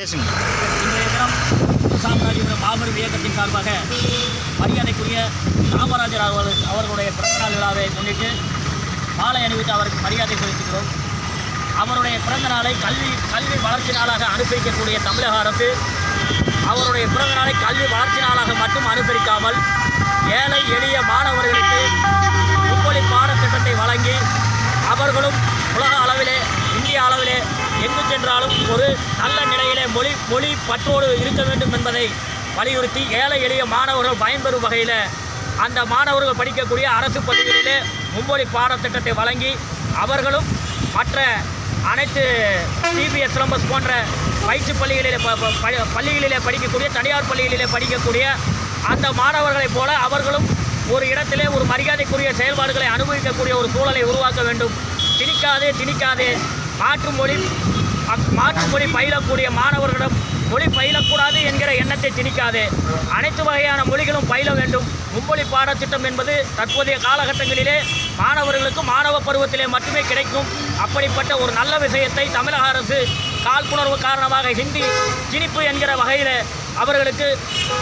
பேசுங்க இன்றைய தினம் இந்து மாபெரும் இயக்கத்தின் சார்பாக மரியாதைக்குரிய காமராஜர் அவர்கள் அவர்களுடைய பிறந்தநாள் விழாவை முன்னிட்டு மாலை அணிவித்து அவருக்கு மரியாதை செலுத்துகிறோம். அவருடைய பிறந்த நாளை கல்வி கல்வி வளர்ச்சி நாளாக அனுசரிக்கக்கூடிய தமிழக அரசு அவருடைய பிறந்த நாளை கல்வி வளர்ச்சி நாளாக மட்டும் அனுசரிக்காமல் ஏழை எளிய மாணவர்களுக்கு முப்பொழி பாடத்திட்டத்தை வழங்கி அவர்களும் உலக அளவிலே இந்திய அளவிலே எங்கு சென்றாலும் ஒரு நல்ல நிலையிலே மொழி மொழி பற்றோடு இருக்க வேண்டும் என்பதை வலியுறுத்தி ஏழை எளிய மாணவர்கள் பயன்பெறும் வகையில் அந்த மாணவர்கள் படிக்கக்கூடிய அரசு பள்ளிகளிலே மும்மொழி பாடத்திட்டத்தை வழங்கி அவர்களும் மற்ற அனைத்து சிபிஎஸ் சிலம்பஸ் போன்ற பயிற்சி பள்ளிகளிலே பள்ளிகளிலே படிக்கக்கூடிய தனியார் பள்ளிகளிலே படிக்கக்கூடிய அந்த மாணவர்களைப் போல அவர்களும் ஒரு இடத்திலே ஒரு மரியாதைக்குரிய செயல்பாடுகளை அனுபவிக்கக்கூடிய ஒரு சூழலை உருவாக்க வேண்டும். திணிக்காதே திணிக்காதே. மாற்று மொழி மாற்று மொழி பயிலக்கூடிய மாணவர்களிடம் மொழி பயிலக்கூடாது என்கிற எண்ணத்தை திணிக்காதே. அனைத்து வகையான மொழிகளும் பயில வேண்டும். மும்மொழி பாடத்திட்டம் என்பது தற்போதைய காலகட்டங்களிலே மாணவர்களுக்கு மாணவ பருவத்திலே மட்டுமே கிடைக்கும். அப்படிப்பட்ட ஒரு நல்ல விஷயத்தை தமிழக அரசு காழ்ப்புணர்வு காரணமாக ஹிந்தி திணிப்பு என்கிற வகையில் அவர்களுக்கு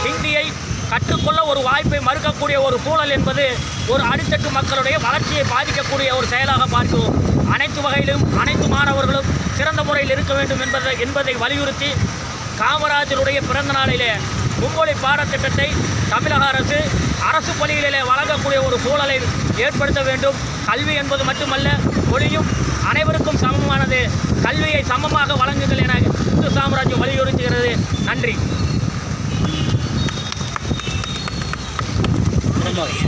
ஹிந்தியை கற்றுக்கொள்ள ஒரு வாய்ப்பை மறுக்கக்கூடிய ஒரு சூழல் என்பது ஒரு அடித்தட்டு மக்களுடைய வளர்ச்சியை பாதிக்கக்கூடிய ஒரு செயலாக பார்க்கிறோம். அனைத்து வகையிலும் அனைத்து மாணவர்களும் சிறந்த முறையில் இருக்க வேண்டும் என்பதை என்பதை வலியுறுத்தி காமராஜருடைய பிறந்த நாளிலே மும்மொழி பாடத்திட்டத்தை தமிழக அரசு அரசு பள்ளிகளிலே வழங்கக்கூடிய ஒரு சூழலை ஏற்படுத்த வேண்டும். கல்வி என்பது மட்டுமல்ல மொழியும் அனைவருக்கும் சமமானது. கல்வியை சமமாக வழங்க Family.